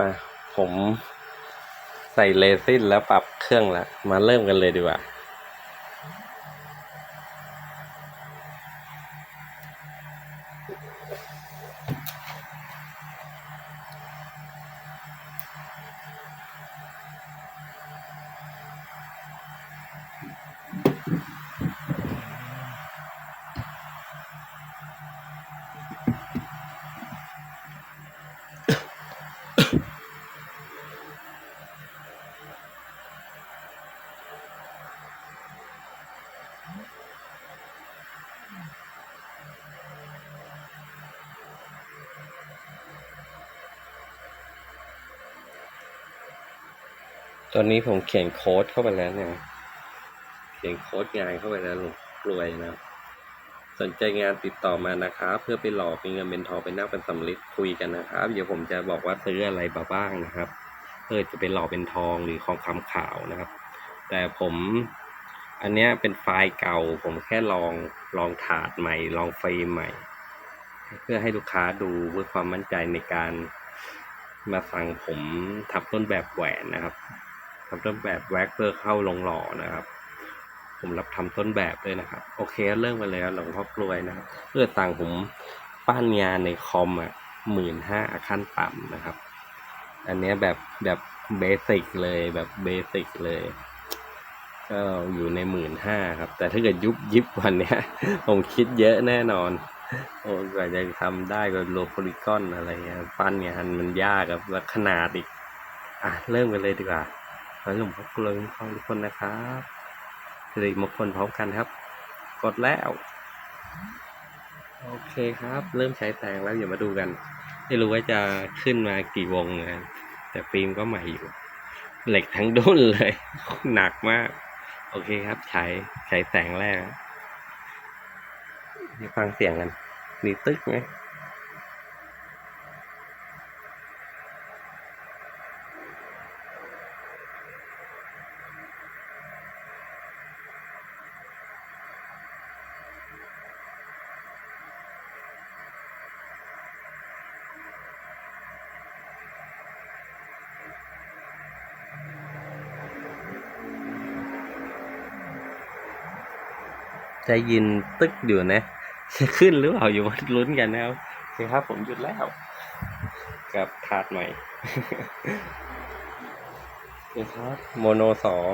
มาผมใส่เลซินแล้วปรับเครื่องแล้ว มาเริ่มกันเลยดีกว่า ตอนนี้ผมเขียนโค้ดเข้าไปแล้วเนี่ย เขียนโค้ดงานเข้าไปแล้วลวงรวยนะ สนใจงานติดต่อมานะครับ เพื่อไปหลอกเป็นเงินเป็นทองเป็นนักเป็นสำลิดคุยกันนะครับ เดี๋ยวผมจะบอกว่าซื้ออะไรบ้างนะครับ เพื่อจะเป็นหลอกเป็นทองหรือของคำขาวนะครับ แต่ผมอันเนี้ยเป็นไฟล์เก่า ผมแค่ลองลองถาดใหม่ ลองฟิล์มใหม่ เพื่อให้ลูกค้าดูเพื่อความมั่นใจในการมาสั่งผมทับต้นแบบแหวนนะครับ ทับต้นแบบแว็กเพื่อเข้าลงหล่อนะครับ ผมรับทำต้นแบบด้วยนะครับ โอเคเริ่มกันเลยครับหลวงพ่อกลวยนะครับเพื่อสั่งผมปั้นงานในคอมอะหมื่นห้าขั้นต่ำนะครับ อันเนี้ยแบบแบบเบสิกเลยแบบเบสิกเลยก็อยู่ในหมื่นห้าครับ แต่ถ้าเกิดยุบยิบวันเนี้ย ผมคิดเยอะแน่นอน โอ้กว่าจะทำได้ก็โลโพลิกอนอะไรเงี้ยปั้นเนี่ยมันยากครับแล้วขนาดอีก อะ เริ่มกันเลยดีกว่า ขอให้หลวงพ่อกลวยคุ้มครองทุกคนนะครับสิริมงคลพร้อมกันครับ กดแล้ว โอเคครับ เริ่มใช้แสงแล้วอย่ามาดูกัน ไม่รู้ว่าจะขึ้นมากี่วงนะแต่ฟิล์มก็ใหม่อยู่ เหล็กทั้งดุ้นเลย หนักมาก โอเคครับ ใช้ใช้แสงแรกนี่ฟังเสียงกัน มีตึกไหม จะยินตึกอยู่นะจะขึ้นหรือเปล่าอยู่มาลุ้นกันนะครับโอเคครับผมหยุดแล้ว กับถาดใหม่นี่ครับโมโนสอง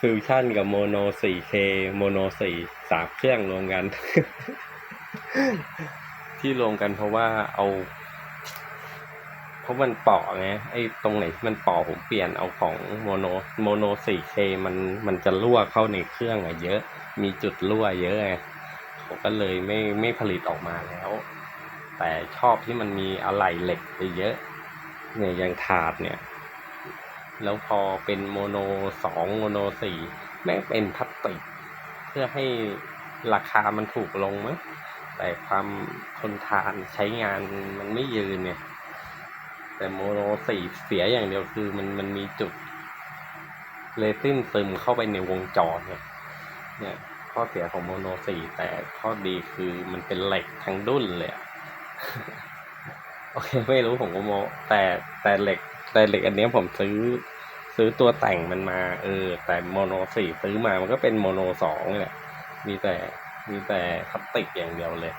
ฟิวชั่นกับโมโน 4K โมโน 4 สามเครื่องรวมกัน ที่รวมกันเพราะว่าเอา เพราะมันเปาะไงไอ้ตรงไหนที่มันเปาะผมเปลี่ยนเอาของโมโนโมโน 4K มันมันจะรั่วเข้าในเครื่องอะเยอะ มีจุดรั่วเยอะไงผมก็เลยไม่ไม่ผลิตออกมาแล้ว แต่ชอบที่มันมีอะไหล่เหล็กไปเยอะ เนี่ยอย่างถาดเนี่ย แล้วพอเป็นโมโนสองโมโนสี่แม่งเป็นพลาสติก เพื่อให้ราคามันถูกลงมั้งแต่ความทนทานใช้งานมันไม่ยืนเนี่ย แต่โมโนสี่เสียอย่างเดียวคือมันมันมีจุดเลซินซึมเข้าไปในวงจรเนี่ย เนี่ยข้อเสียของโมโนสี่แต่ข้อดีคือมันเป็นเหล็กทั้งดุ้นเลยโอเคไม่รู้ผมก็โมแต่แต่เหล็กแต่เหล็กอันนี้ผมซื้อซื้อตัวแต่งมันมา เออ แต่โมโนสี่ซื้อมามันก็เป็นโมโนสองนี่แหละมีแต่มีแต่พลาสติกอย่างเดียวเลย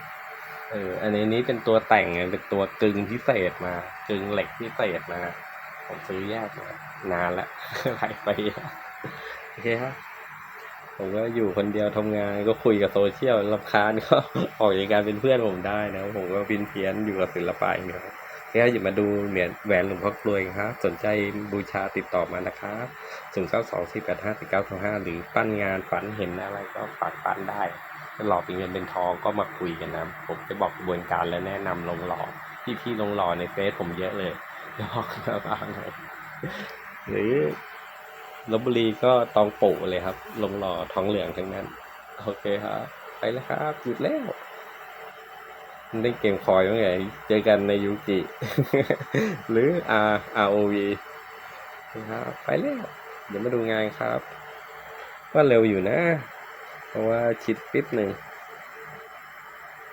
เออ อันนี้นี้เป็นตัวแต่งเป็นตัวกึงพิเศษมากึงเหล็กพิเศษมาผมซื้อแยกมานานละหลายปีแล้วโอเคครับผมก็อยู่คนเดียวทำงานก็คุยกับโซเชียลรำคาญก็ออกจากการเป็นเพื่อนผมได้นะ ผมก็พินเพี้ยนอยู่กับศิลปะอย่างเดียวแค่หยิบมาดูเหรียญแหวนหลวงพ่อกลวยครับ สนใจบูชาติดต่อมานะครับศูนย์เก้าสองสี่แปดห้าสี่เก้าสองห้าหรือปั้นงานฝันเห็นอะไรก็ฝากปั้นได้ หลอกเป็นเงินเป็นทองก็มาคุยกันนะ ผมจะบอกกระบวนการและแนะนำลงหล่อพี่ๆลงหล่อในเฟซผมเยอะเลยบอกมาบ้างหรือลบบุรีก็ตองปู่เลยครับ ลงหล่อทองเหลืองทั้งนั้น โอเคครับ ไปแล้วครับหยุดแล้วเล่นเกมคอยเมื่อไงเจอกันในยูกิหรือ R ROV นะครับไปแล้ว เดี๋ยวมาดูงานครับว่าเร็วอยู่นะ เพราะว่าชิดปิดหนึ่ง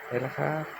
ไปแล้วครับ